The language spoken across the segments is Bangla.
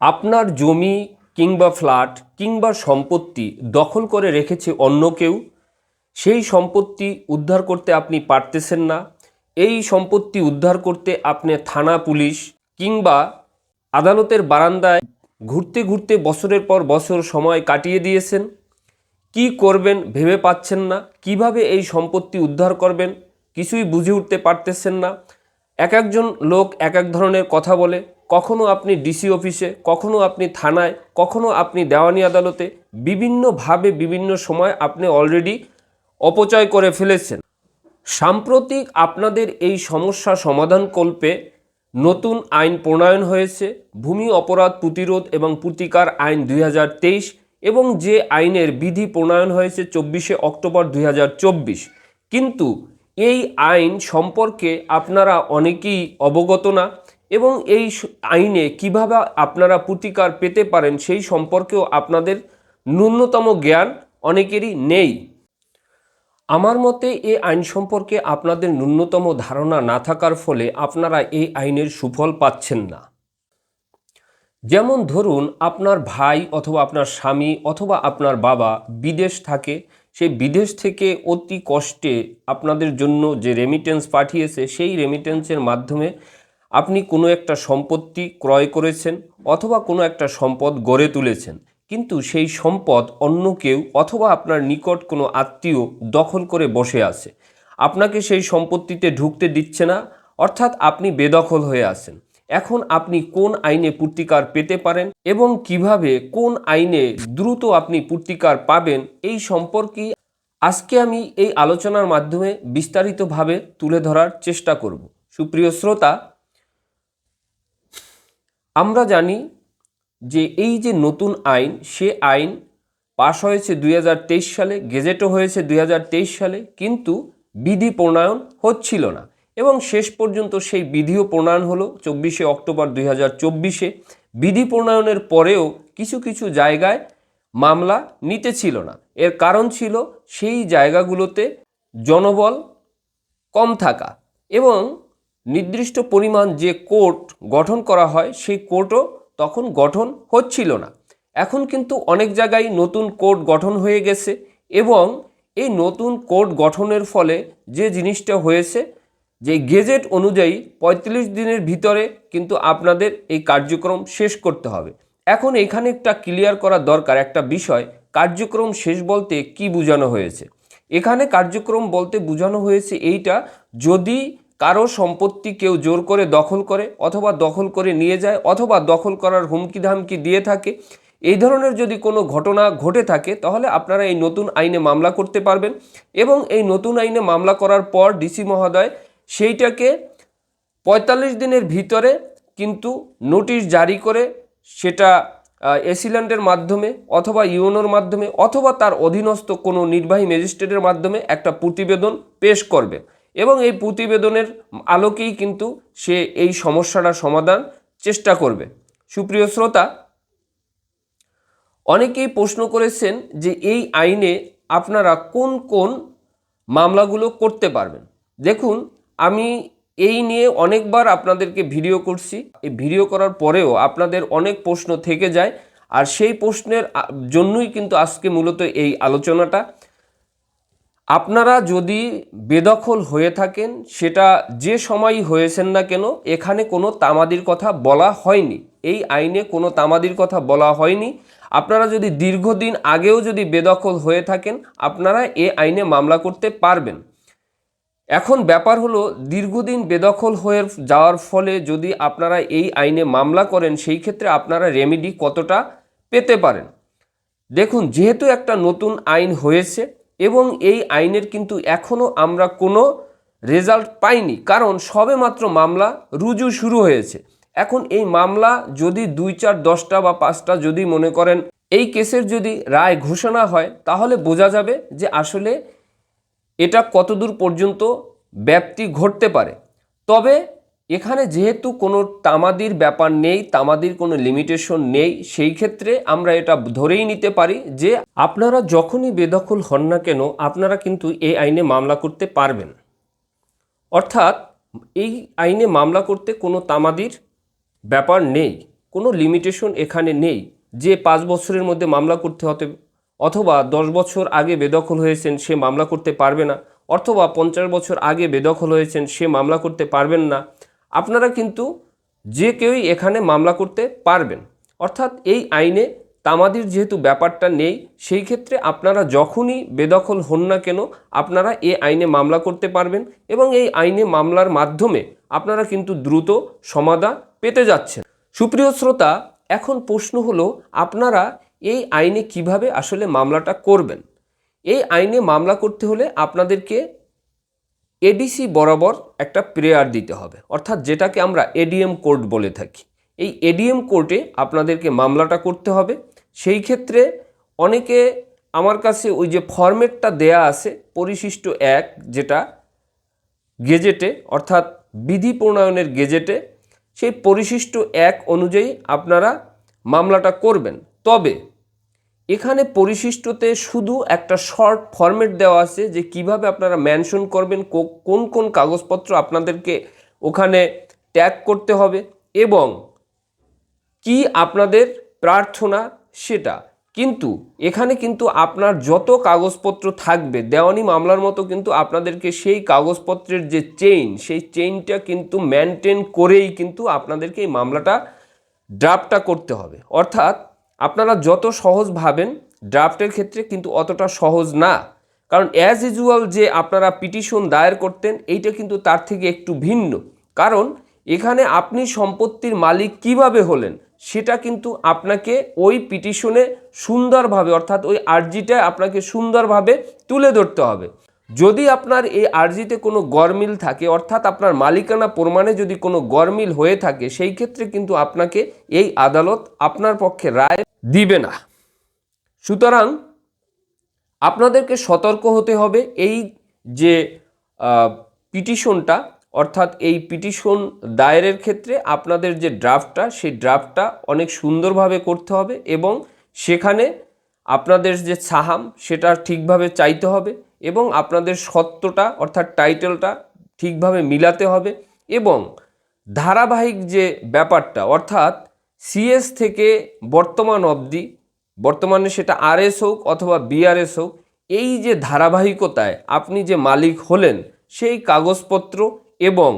আপনার জমি কিংবা ফ্ল্যাট কিংবা সম্পত্তি দখল করে রেখেছে অন্য কেউ, সেই সম্পত্তি উদ্ধার করতে আপনি পারতেছেন না। এই সম্পত্তি উদ্ধার করতে আপনি থানা পুলিশ কিংবা আদালতের বারান্দায় ঘুরতে ঘুরতে বছরের পর বছর সময় কাটিয়ে দিয়েছেন। কি করবেন ভেবে পাচ্ছেন না। কীভাবে এই সম্পত্তি উদ্ধার করবেন কিছুই বুঝে উঠতে পারতেছেন না। এক একজন লোক এক এক ধরনের কথা বলে। কখনো আপনি ডিসি অফিসে, কখনো আপনি থানায়, কখনো আপনি দেওয়ানি আদালতে বিভিন্নভাবে বিভিন্ন সময় আপনি অলরেডি অপচয় করে ফেলেছেন। সাম্প্রতিক আপনাদের এই সমস্যা সমাধান কল্পে নতুন আইন প্রণয়ন হয়েছে, ভূমি অপরাধ প্রতিরোধ এবং প্রতিকার আইন দুই হাজার তেইশ এবং যে আইনের বিধি প্রণয়ন হয়েছে চব্বিশে অক্টোবর দুই হাজার চব্বিশ। কিন্তু এই আইন সম্পর্কে আপনারা অনেকেই অবগত না এবং এই আইনে কীভাবে আপনারা প্রতিকার পেতে পারেন সেই সম্পর্কেও আপনাদের ন্যূনতম জ্ঞান অনেকেরই নেই। আমার মতে এই আইন সম্পর্কে আপনাদের ন্যূনতম ধারণা না থাকার ফলে আপনারা এই আইনের সুফল পাচ্ছেন না। যেমন ধরুন, আপনার ভাই অথবা আপনার স্বামী অথবা আপনার বাবা বিদেশ থাকে সেই বিদেশ থেকে অতি কষ্টে আপনাদের জন্য যে রেমিটেন্স পাঠিয়েছে, সেই রেমিটেন্সের মাধ্যমে আপনি কোনো একটা সম্পত্তি ক্রয় করেছেন অথবা কোনো একটা সম্পদ গড়ে তুলেছেন, কিন্তু সেই সম্পদ অন্য কেউ অথবা আপনার নিকট কোনো আত্মীয় দখল করে বসে আছে। আপনাকে সেই সম্পত্তিতে ঢুকতে দিচ্ছে না, অর্থাৎ আপনি বেদখল হয়ে আছেন। এখন আপনি কোন আইনে পূর্তিকার পেতে পারেন এবং কীভাবে কোন আইনে দ্রুত আপনি পূর্তিকার পাবেন, এই সম্পর্কে আজকে আমি এই আলোচনার মাধ্যমে বিস্তারিতভাবে তুলে ধরার চেষ্টা করব। সুপ্রিয় শ্রোতা আমরা জানি যে এই যে নতুন আইন, সে আইন পাশ হয়েছে দুই হাজার তেইশ সালে, গেজেটও হয়েছে দুই হাজার তেইশ সালে, কিন্তু বিধি প্রণয়ন হচ্ছিল না। এবং শেষ পর্যন্ত সেই বিধিও প্রণয়ন হলো চব্বিশে অক্টোবর দুই চব্বিশে। বিধি প্রণয়নের পরেও কিছু কিছু জায়গায় মামলা নিতেছিল না। এর কারণ ছিল সেই জায়গাগুলোতে জনবল কম থাকা। এবং নির্দিষ্ট পরিমাণ যে কোর্ট গঠন করা হয়, সেই কোর্টও তখন গঠন হচ্ছিল না। এখন কিন্তু অনেক জায়গায় নতুন কোর্ট গঠন হয়ে গেছে এবং এই নতুন কোর্ট গঠনের ফলে যে জিনিসটা হয়েছে, যে গেজেট অনুযায়ী পঁয়তাল্লিশ দিনের ভিতরে কিন্তু আপনাদের এই কার্যক্রম শেষ করতে হবে। এখন এখানে একটা ক্লিয়ার করা দরকার একটা বিষয়, কার্যক্রম শেষ বলতে কি বোঝানো হয়েছে? এখানে কার্যক্রম বলতে বোঝানো হয়েছে এইটা, যদি কারও সম্পত্তি কেউ জোর করে দখল করে অথবা দখল করে নিয়ে যায় অথবা দখল করার হুমকি ধামকি দিয়ে থাকে। এই ধরনের যদি কোনো ঘটনা ঘটে থাকে, তাহলে আপনারা এই নতুন আইনে মামলা করতে পারবেন এবং এই নতুন আইনে মামলা করার পর ডিসি মহোদয় সেইটাকে পঁয়তাল্লিশ দিনের ভিতরে কিন্তু নোটিশ জারি করে সেটা এসিল্যান্ডের মাধ্যমে অথবা ইউনোর মাধ্যমে অথবা তার অধীনস্থ কোনো নির্বাহী ম্যাজিস্ট্রেটের মাধ্যমে একটা প্রতিবেদন পেশ করবে। এবং এই প্রতিবেদনের আলোকেই কিন্তু সে এই সমস্যাটার সমাধান চেষ্টা করবে। সুপ্রিয় শ্রোতা, অনেকেই প্রশ্ন করেছেন যে এই আইনে আপনারা কোন কোন মামলাগুলো করতে পারবেন। দেখুন, আমি এই নিয়ে অনেকবার আপনাদেরকে ভিডিও করছি। এই ভিডিও করার পরেও আপনাদের অনেক প্রশ্ন থেকে যায়, আর সেই প্রশ্নের জন্যই কিন্তু আজকে মূলত এই আলোচনাটা। আপনারা যদি বেদখল হয়ে থাকেন, সেটা যে সময়ই হয়েছেন না কেন, এখানে কোনো তামাদির কথা বলা হয়নি। এই আইনে কোনো তামাদির কথা বলা হয়নি। আপনারা যদি দীর্ঘদিন আগেও যদি বেদখল হয়ে থাকেন, আপনারা এ আইনে মামলা করতে পারবেন। এখন ব্যাপার হলো, দীর্ঘদিন বেদখল হয়ে যাওয়ার ফলে যদি আপনারা এই আইনে মামলা করেন, সেই ক্ষেত্রে আপনারা রেমেডি কতটা পেতে পারেন? দেখুন, যেহেতু একটা নতুন আইন হয়েছে এবং এই আইনের কিন্তু এখনও আমরা কোনো রেজাল্ট পাইনি, কারণ সবেমাত্র মামলা রুজু শুরু হয়েছে। এখন এই মামলা যদি দুই চার, দশটা বা পাঁচটা যদি মনে করেন, এই কেসের যদি রায় ঘোষণা হয়, তাহলে বোঝা যাবে যে আসলে এটা কতদূর পর্যন্ত ব্যাপ্তি ঘটতে পারে। তবে এখানে যেহেতু কোনো তামাদির ব্যাপার নেই, তামাদির কোনো লিমিটেশন নেই, সেই ক্ষেত্রে আমরা এটা ধরেই নিতে পারি যে আপনারা যখনই বেদখল হন না কেন, আপনারা কিন্তু এই আইনে মামলা করতে পারবেন। অর্থাৎ এই আইনে মামলা করতে কোনো তামাদির ব্যাপার নেই, কোনো লিমিটেশন এখানে নেই যে পাঁচ বছরের মধ্যে মামলা করতে হতে, অথবা দশ বছর আগে বেদখল হয়েছেন সে মামলা করতে পারবে না, অথবা পঞ্চাশ বছর আগে বেদখল হয়েছেন সে মামলা করতে পারবেন না আপনারা কিন্তু যে কেউই এখানে মামলা করতে পারবেন। অর্থাৎ এই আইনে তামাদির যেহেতু ব্যাপারটা নেই, সেই ক্ষেত্রে আপনারা যখনই বেদখল হন না কেন, আপনারা এই আইনে মামলা করতে পারবেন এবং এই আইনে মামলার মাধ্যমে আপনারা কিন্তু দ্রুত সমাধা পেতে যাচ্ছেন। সুপ্রিয় শ্রোতা, এখন প্রশ্ন হলো, আপনারা এই আইনে কীভাবে আসলে মামলাটা করবেন? এই আইনে মামলা করতে হলে আপনাদেরকে এডিসি বরাবর একটা প্রেয়ার দিতে হবে। অর্থাৎ যেটাকে আমরা এডিএম কোর্ট বলে থাকি। এই এডিএম কোর্টে আপনাদেরকে মামলাটা করতে হবে। সেই ক্ষেত্রে অনেকে আমার কাছে ওই যে ফরম্যাটটা দেয়া আছে, পরিশিষ্ট এক, যেটা গেজেটে, অর্থাৎ বিধি প্রণয়নের গেজেটে, সেই পরিশিষ্ট এক অনুযায়ী আপনারা মামলাটা করবেন। তবে এখানে পরিশিষ্টতে শুধু একটা শর্ট ফরম্যাট দেওয়া আছে যে কীভাবে আপনারা মেনশন করবেন কোন কোন কাগজপত্র আপনাদেরকে ওখানে ট্যাগ করতে হবে এবং কি আপনাদের প্রার্থনা সেটা। কিন্তু এখানে কিন্তু আপনার যত কাগজপত্র থাকবে, দেওয়ানি মামলার মতো কিন্তু আপনাদেরকে সেই কাগজপত্রের যে চেইন সেই চেইনটা কিন্তু মেনটেন করেই কিন্তু আপনাদেরকে এই মামলাটা ড্রাফটটা করতে হবে। অর্থাৎ আপনারা যত সহজ ভাবেন ড্রাফটের ক্ষেত্রে কিন্তু অতটা সহজ না। কারণ অ্যাজ ইউজুয়াল যে আপনারা পিটিশন দায়ের করতেন, এইটা কিন্তু তার থেকে একটু ভিন্ন। কারণ এখানে আপনি সম্পত্তির মালিক কীভাবে হলেন, সেটা কিন্তু আপনাকে ওই পিটিশনে সুন্দরভাবে, অর্থাৎ ওই আর্জিটা আপনাকে সুন্দরভাবে তুলে ধরতে হবে। যদি আপনার এই আর্জিতে কোনো গরমিল থাকে, অর্থাৎ আপনার মালিকানা প্রমাণে যদি কোনো গরমিল হয়ে থাকে, সেই ক্ষেত্রে কিন্তু আপনাকে এই আদালত আপনার পক্ষে রায় দিবে না। সুতরাং আপনাদেরকে সতর্ক হতে হবে এই যে পিটিশনটা, অর্থাৎ এই পিটিশন দায়েরের ক্ষেত্রে আপনাদের যে ড্রাফটটা, সেই ড্রাফটটা অনেক সুন্দরভাবে করতে হবে এবং সেখানে আপনাদের যে সাহাম, সেটা ঠিকভাবে চাইতে হবে এবং আপনাদের সত্যটা, অর্থাৎ টাইটেলটা ঠিকভাবে মিলাতে হবে এবং ধারাবাহিক যে ব্যাপারটা, অর্থাৎ সিএস থেকে বর্তমান অবধি, বর্তমানে সেটা আরএস হোক অথবা বিআরএস হোক, এই যে ধারাবাহিকতায় আপনি যে মালিক হলেন, সেই কাগজপত্র এবং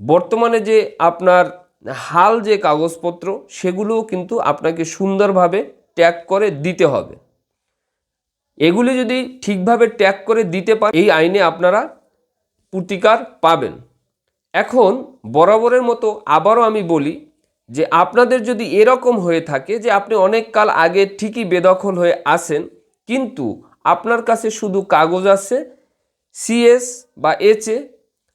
বর্তমানে যে আপনার হাল যে কাগজপত্র, সেগুলোও কিন্তু আপনাকে সুন্দরভাবে ট্যাগ করে দিতে হবে। এগুলি যদি ঠিকভাবে ট্যাগ করে দিতে পারেন এই আইনে আপনারা প্রতিকার পাবেন। এখন বরাবরের মতো আবারও আমি বলি যে আপনাদের যদি এরকম হয়ে থাকে যে আপনি অনেক কাল আগে ঠিকই বেদখল হয়ে আসেন কিন্তু আপনার কাছে শুধু কাগজ আছে, সিএস বা এইচএ,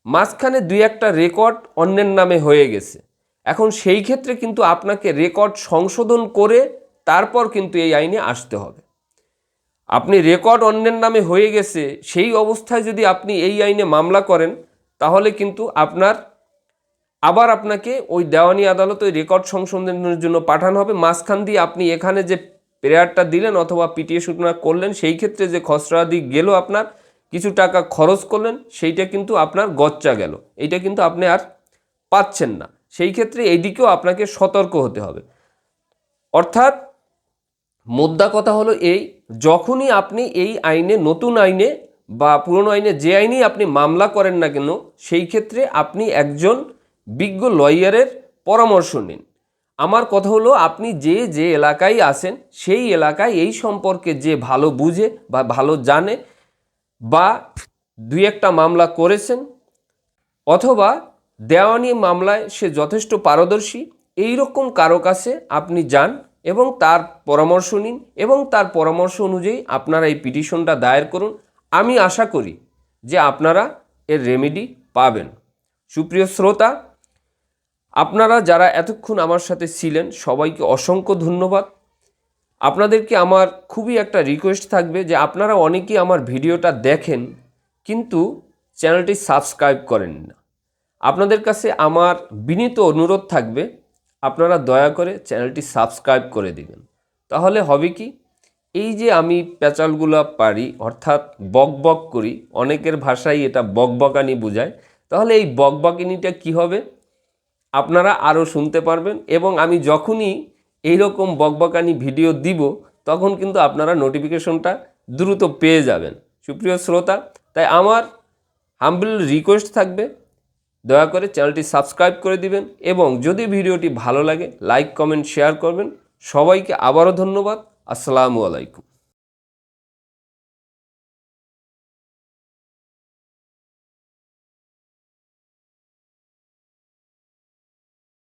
মাঝখানে দুই একটা রেকর্ড অন্যের নামে হয়ে গেছে। এখন সেই ক্ষেত্রে কিন্তু আপনাকে রেকর্ড সংশোধন করে তারপর কিন্তু এই আইনে আসতে হবে। আপনি রেকর্ড অন্যের নামে হয়ে গেছে, সেই অবস্থায় যদি আপনি এই আইনে মামলা করেন, তাহলে কিন্তু আপনার আবার আপনাকে ওই দেওয়ানি আদালত ওই রেকর্ড সংশোধনের জন্য পাঠানো হবে। মাঝখান দিয়ে আপনি এখানে যে প্রেয়ারটা দিলেন অথবা পিটিএ সূচনা করলেন, সেই ক্ষেত্রে যে খসড়া দিক গেল আপনার, কিছু টাকা খরচ করলেন, সেইটা কিন্তু আপনার গচ্চা গেল। এইটা কিন্তু আপনি আর পাচ্ছেন না। সেই ক্ষেত্রে এইদিকেও আপনাকে সতর্ক হতে হবে। অর্থাৎ মোদ্দা কথা হলো এই, যখনই আপনি এই আইনে, নতুন আইনে বা পুরনো আইনে যে আইনেই আপনি মামলা করেন না কেন, সেই ক্ষেত্রে আপনি একজন বিজ্ঞ লয়ারের পরামর্শ নিন। আমার কথা হলো, আপনি যে যে এলাকায় আসেন সেই এলাকায় এই সম্পর্কে যে ভালো বুঝে বা ভালো জানে বা দুই একটা মামলা করেছেন অথবা দেওয়ানি মামলায় সে যথেষ্ট পারদর্শী, এই রকম কারও কাছে আপনি যান এবং তার পরামর্শ নিন এবং তার পরামর্শ অনুযায়ী আপনারা এই পিটিশনটা দায়ের করুন। আমি আশা করি যে আপনারা এর রেমেডি পাবেন। সুপ্রিয় শ্রোতা আপনারা যারা এতক্ষণ আমার সাথে ছিলেন, সবাইকে অসংখ্য ধন্যবাদ। আপনাদেরকে আমার খুবই একটা রিকোয়েস্ট থাকবে যে আপনারা অনেকেই আমার ভিডিওটা দেখেন, কিন্তু চ্যানেলটি সাবস্ক্রাইব করেন না। আপনাদের কাছে আমার বিনীত অনুরোধ থাকবে, আপনারা দয়া করে চ্যানেলটি সাবস্ক্রাইব করে দিবেন। তাহলে হবে কি, এই যে আমি প্যাচালগুলো পারি অর্থাৎ বক বক করি, অনেকের ভাষায় এটা বকবকানি বোঝায়, তাহলে এই বকবকানিটা কি হবে? আপনারা আরও শুনতে পারবেন এবং আমি যখনই এইরকম বকবকানি ভিডিও দিব, তখন কিন্তু আপনারা নোটিফিকেশনটা দ্রুত পেয়ে যাবেন। সুপ্রিয় শ্রোতা, তাই আমার হাম্বল রিকোয়েস্ট থাকবে, দয়া করে চ্যানেলটি সাবস্ক্রাইব করে দিবেন এবং যদি ভিডিওটি ভালো লাগে লাইক কমেন্ট শেয়ার করবেন। সবাইকে আবারও ধন্যবাদ। আসসালামু আলাইকুম।